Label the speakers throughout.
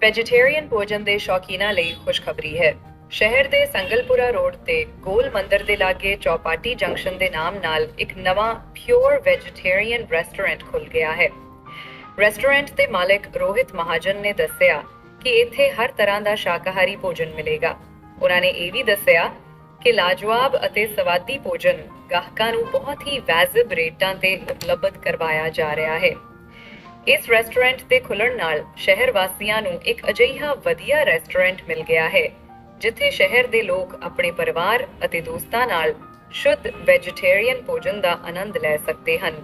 Speaker 1: Vegetarian ਭੋਜਨ ਦੇ ਸ਼ੌਕੀਨਾਂ ਲਈ ਖੁਸ਼ਖਬਰੀ ਹੈ। ਸ਼ਹਿਰ ਦੇ ਸੰਗਲਪੁਰਾ ਰੋਡ ਤੇ ਗੋਲ ਮੰਦਰ ਦੇ ਲਾਗੇ ਚੌਪਾਟੀ ਜੰਕਸ਼ਨ ਦੇ ਨਾਮ ਨਾਲ ਇੱਕ ਨਵਾਂ ਪਿਓਰ ਵੈਜੀਟੇਰੀਅਨ ਰੈਸਟੋਰੈਂਟ ਖੁੱਲ ਗਿਆ ਹੈ। ਰੈਸਟੋਰੈਂਟ ਦੇ ਮਾਲਕ ਰੋਹਿਤ ਮਹਾਜਨ ਨੇ ਦੱਸਿਆ ਕਿ ਇੱਥੇ ਹਰ ਤਰ੍ਹਾਂ ਦਾ ਸ਼ਾਕਾਹਾਰੀ ਭੋਜਨ ਮਿਲੇਗਾ। ਉਹਨਾਂ ਨੇ ਇਹ ਵੀ ਦੱਸਿਆ ਕਿ ਲਾਜਵਾਬ ਅਤੇ ਸਵਾਦੀ ਭੋਜਨ ਗਾਹਕਾਂ ਨੂੰ ਬਹੁਤ ਹੀ ਵਾਜਬ ਰੇਟਾਂ ਤੇ ਉਪਲਬਧ ਕਰਵਾਇਆ ਜਾ ਰਿਹਾ ਹੈ। ਇਸ ਰੈਸਟੋਰੈਂਟ ਦੇ ਖੁੱਲਣ ਨਾਲ ਸ਼ਹਿਰ ਵਾਸੀਆਂ ਨੂੰ ਇੱਕ ਅਜਿਹਾ ਵਧੀਆ ਰੈਸਟੋਰੈਂਟ ਮਿਲ ਗਿਆ ਹੈ, ਜਿੱਥੇ ਸ਼ਹਿਰ ਦੇ ਲੋਕ ਆਪਣੇ ਪਰਿਵਾਰ ਅਤੇ ਦੋਸਤਾਂ ਨਾਲ ਸ਼ੁੱਧ ਵੈਜੀਟੇਰੀਅਨ ਭੋਜਨ ਦਾ ਆਨੰਦ ਲੈ ਸਕਦੇ ਹਨ।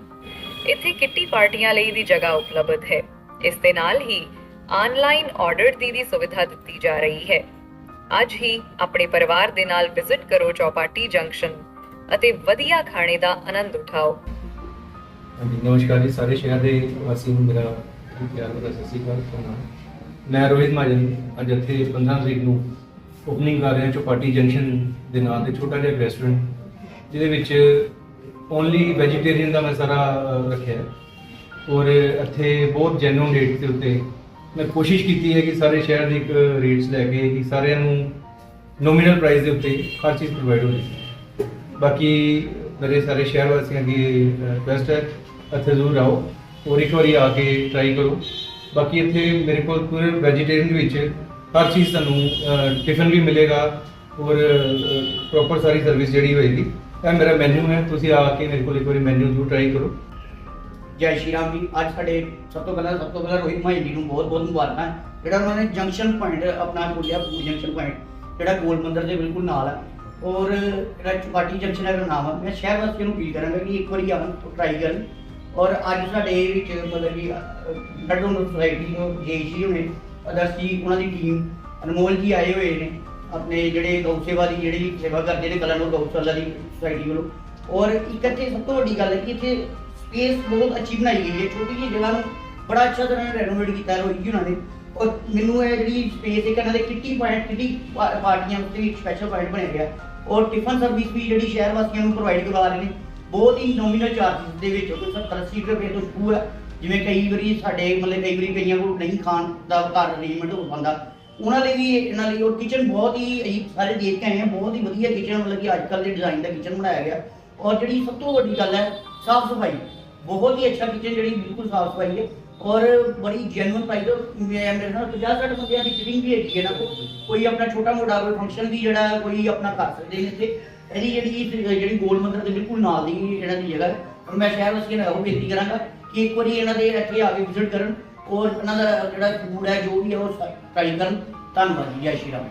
Speaker 1: ਇੱਥੇ ਕਿੱਟੀ ਪਾਰਟੀਆਂ ਲਈ ਵੀ ਜਗ੍ਹਾ ਉਪਲਬਧ ਹੈ। ਇਸ ਦੇ ਨਾਲ ਹੀ ਆਨਲਾਈਨ ਆਰਡਰ ਦੀ ਵੀ ਸੁਵਿਧਾ ਦਿੱਤੀ ਜਾ ਰਹੀ ਹੈ। ਅੱਜ ਹੀ ਆਪਣੇ ਪਰਿਵਾਰ ਦੇ ਨਾਲ ਵਿਜ਼ਿਟ ਕਰੋ ਚੌਪਾਟੀ ਜੰਕਸ਼ਨ ਅਤੇ ਵਧੀਆ ਖਾਣੇ ਦਾ ਆਨੰਦ ਉਠਾਓ।
Speaker 2: ਹਾਂਜੀ, ਨਮਸਕਾਰ ਜੀ, ਸਾਰੇ ਸ਼ਹਿਰ ਦੇ ਵਾਸੀ ਨੂੰ ਮੇਰਾ ਪਿਆਰ ਭਰਾ ਸਤਿ ਸ਼੍ਰੀ ਅਕਾਲ ਪ੍ਰਣਾਮ ਮੈਂ ਰੋਹਿਤ ਮਹਾਜਨ, ਅੱਜ ਇੱਥੇ 15 ਤਰੀਕ ਨੂੰ ਓਪਨਿੰਗ ਕਰ ਰਿਹਾ ਚੌਪਾਟੀ ਜੰਕਸ਼ਨ ਦੇ ਨਾਂ ਤੇ ਛੋਟਾ ਜਿਹਾ ਰੈਸਟੋਰੈਂਟ ਜਿਹਦੇ ਵਿੱਚ ਓਨਲੀ ਵੈਜੀਟੇਰੀਅਨ ਦਾ ਮੈਂ ਸਾਰਾ ਰੱਖਿਆ ਹੈ। ਔਰ ਇੱਥੇ ਬਹੁਤ ਜੈਨੂਨ ਰੇਟ ਦੇ ਉੱਤੇ ਮੈਂ ਕੋਸ਼ਿਸ਼ ਕੀਤੀ ਹੈ ਕਿ ਸਾਰੇ ਸ਼ਹਿਰ ਦੇ ਇੱਕ ਰੇਟਸ ਲੈ ਕੇ ਕਿ ਸਾਰਿਆਂ ਨੂੰ ਨੋਮੀਨਲ ਪ੍ਰਾਈਸ ਦੇ ਉੱਤੇ ਹਰ ਚੀਜ਼ ਪ੍ਰੋਵਾਈਡ ਹੋ ਜਾਵੇ। ਬਾਕੀ ਮੇਰੇ ਸਾਰੇ ਸ਼ਹਿਰ ਵਾਸੀਆਂ ਦੀ ਰਿਕੁਐਸਟ ਹੈ, ਇੱਥੇ ਜ਼ਰੂਰ ਆਓ ਔਰ ਇੱਕ ਵਾਰੀ ਆ ਕੇ ਟਰਾਈ ਕਰੋ। ਬਾਕੀ ਇੱਥੇ ਮੇਰੇ ਕੋਲ ਪੂਰੇ ਵੈਜੀਟੇਰੀਅਨ ਦੇ ਵਿੱਚ ਹਰ ਚੀਜ਼ ਤੁਹਾਨੂੰ ਟਿਫਨ ਵੀ ਮਿਲੇਗਾ ਔਰ ਪ੍ਰੋਪਰ ਸਾਰੀ ਸਰਵਿਸ ਜਿਹੜੀ ਹੋਏਗੀ। ਇਹ ਮੇਰਾ ਮੈਨੂ ਹੈ, ਤੁਸੀਂ ਆ ਕੇ ਮੇਰੇ ਕੋਲ ਇੱਕ ਵਾਰੀ ਮੈਨੂ ਜ਼ਰੂਰ ਟਰਾਈ ਕਰੋ।
Speaker 3: ਜੈ ਸ਼੍ਰੀ ਰਾਮ ਜੀ, ਅੱਜ ਸਾਡੇ ਸਭ ਤੋਂ ਪਹਿਲਾਂ, ਸਭ ਤੋਂ ਪਹਿਲਾਂ ਰੋਹਿਤ ਮਾਈ ਜੀ ਨੂੰ ਬਹੁਤ ਬਹੁਤ ਮੁਬਾਰਕਾਂ। ਜਿਹੜਾ ਉਹਨਾਂ ਨੇ ਜੰਕਸ਼ਨ ਪੁਆਇੰਟ ਆਪਣਾ ਖੋਲਿਆ ਜੰਕਸ਼ਨ ਪੁਆਇੰਟ ਜਿਹੜਾ ਗੋਲ ਮੰਦਰ ਦੇ ਬਿਲਕੁਲ ਨਾਲ ਹੈ ਔਰ ਜਿਹੜਾ ਚਪਾਟੀ ਜੰਕਸ਼ਨ ਦਾ ਨਾਮ ਆ। ਮੈਂ ਸ਼ਹਿਰ ਵਾਸੀਆਂ ਨੂੰ ਅਪੀਲ ਕਰਾਂਗਾ ਕਿ ਇੱਕ ਵਾਰੀ ਆਉਣ ਟਰਾਈ ਕਰਨ। ਔਰ ਅੱਜ ਸਾਡੇ ਵਿੱਚ ਮਤਲਬ ਕਿ ਡੱਡੋਂ ਸੁਸਾਇਟੀ ਤੋਂ ਜੇਜੀ ਹੋਣੇ ਅਦਰਸ ਜੀ ਉਹਨਾਂ ਦੀ ਟੀਮ ਅਨਮੋਲ ਜੀ ਆਏ ਹੋਏ ਨੇ, ਆਪਣੇ ਜਿਹੜੇ ਗਊ ਸੇਵਾ ਦੀ ਜਿਹੜੀ ਸੇਵਾ ਕਰਦੇ ਨੇ ਕਲਨੋ ਗਊਸ਼ਾਲਾ ਦੀ ਸੋਸਾਇਟੀ ਵੱਲੋਂ। ਔਰ ਇੱਕ ਇੱਥੇ ਸਭ ਤੋਂ ਵੱਡੀ ਗੱਲ ਹੈ ਕਿ ਇੱਥੇ ਸਪੇਸ ਬਹੁਤ ਅੱਛੀ ਬਣਾਈ ਗਈ ਹੈ। ਛੋਟੀ ਜਿਹੀ ਜਗ੍ਹਾ ਨੂੰ ਬੜਾ ਅੱਛਾ ਤਰ੍ਹਾਂ ਰੈਨੋਵੇਟ ਕੀਤਾ ਰੋਈ ਜੀ ਉਹਨਾਂ ਨੇ। ਔਰ ਮੈਨੂੰ ਇਹ ਜਿਹੜੀ ਸਪੇਸ ਇੱਕ ਇਹਨਾਂ ਦੇ ਕਿੱਟੀ ਪੁਆਇੰਟ ਕਿੱਟੀ ਪਾਰਟੀਆਂ ਉੱਤੇ ਵੀ ਸਪੈਸ਼ਲ ਪੁਆਇੰਟ ਬਣਿਆ ਗਿਆ ਔਰ ਟਿਫਨ ਸਰਵਿਸ ਵੀ ਜਿਹੜੀ ਸ਼ਹਿਰ ਵਾਸੀਆਂ ਨੂੰ ਪ੍ਰੋਵਾਈਡ ਕਰਵਾ ਰਹੇ ਨੇ, ਬਹੁਤ ਹੀ ਨੋਮੀਨਲ ਚਾਰजेस ਦੇ ਵਿੱਚ ਕੋਈ 70 80 ਰੁਪਏ ਤੋਂ ਸ਼ੁਰੂ ਹੈ। ਜਿਵੇਂ ਕਈ ਵਾਰੀ ਸਾਡੇ ਮਤਲਬ ਕਈ ਵਾਰੀ ਕਈਆਂ ਕੋਲ ਨਹੀਂ ਖਾਣ ਦਾ ਘਰ ਅਰੇਂਜਮੈਂਟ ਹੋ ਪਾਉਂਦਾ ਉਹਨਾਂ ਲਈ ਵੀ ਇਹਨਾਂ ਲਈ ਉਹ ਕਿਚਨ ਬਹੁਤ ਹੀ, ਅਸੀਂ ਸਾਰੇ ਦੇਖ ਕੇ ਆਏ ਹਾਂ, ਬਹੁਤ ਹੀ ਵਧੀਆ ਕਿਚਨ ਮਤਲਬ ਕਿ ਅੱਜ ਕੱਲ੍ਹ ਦੇ ਡਿਜ਼ਾਈਨ ਦਾ ਕਿਚਨ ਬਣਾਇਆ ਗਿਆ। ਔਰ ਜਿਹੜੀ ਸਭ ਤੋਂ ਵੱਡੀ ਗੱਲ ਹੈ, ਸਾਫ਼ ਸਫ਼ਾਈ। ਬਹੁਤ ਹੀ ਅੱਛਾ ਕਿਚਨ ਜਿਹੜੀ ਬਿਲਕੁਲ ਸਾਫ਼ ਸਫ਼ਾਈ ਹੈ। ਔਰ ਬੜੀ ਜੈਨੂਇਨ ਪ੍ਰਾਈਸ ਮੈਂ ਮੇਰੇ ਨਾਲ 50 60 ਬੰਦਿਆਂ ਦੀ ਸਿਟਿੰਗ ਵੀ ਹੈਗੀ ਹੈ ਨਾ। ਕੋਈ ਆਪਣਾ ਛੋਟਾ ਮੋਟਾ ਕੋਈ ਫੰਕਸ਼ਨ ਵੀ ਜਿਹੜਾ, ਕੋਈ ਆਪਣਾ ਕਰ ਸਕਦੇ ਨੇ ਇੱਥੇ। ਇਹਦੀ ਜਿਹੜੀ ਜਿਹੜੀ ਗੋਲ ਮੰਦਰ ਦੇ ਬਿਲਕੁਲ ਨਾਲ ਦੀ ਇਹਨਾਂ ਦੀ ਜਗ੍ਹਾ ਹੈ ਔਰ ਮੈਂ ਸ਼ਹਿਰ ਵਾਸੀਆਂ ਨੂੰ ਇਹੋ ਬੇਨਤੀ ਕਰਾਂਗਾ ਕਿ ਇੱਕ ਵਾਰੀ ਇਹਨਾਂ ਦੇ ਇੱਥੇ ਆ ਕੇ ਵਿਜ਼ਿਟ ਕਰਨ। ਔਰ ਇਹਨਾਂ ਦਾ ਜਿਹੜਾ ਫੂਡ ਹੈ, ਜੋ ਵੀ ਹੈ, ਉਹ ਟਰਾਈ ਕਰਨ। ਧੰਨਵਾਦ ਜੀ, ਜੈ ਸ਼੍ਰੀ ਰਾਮ।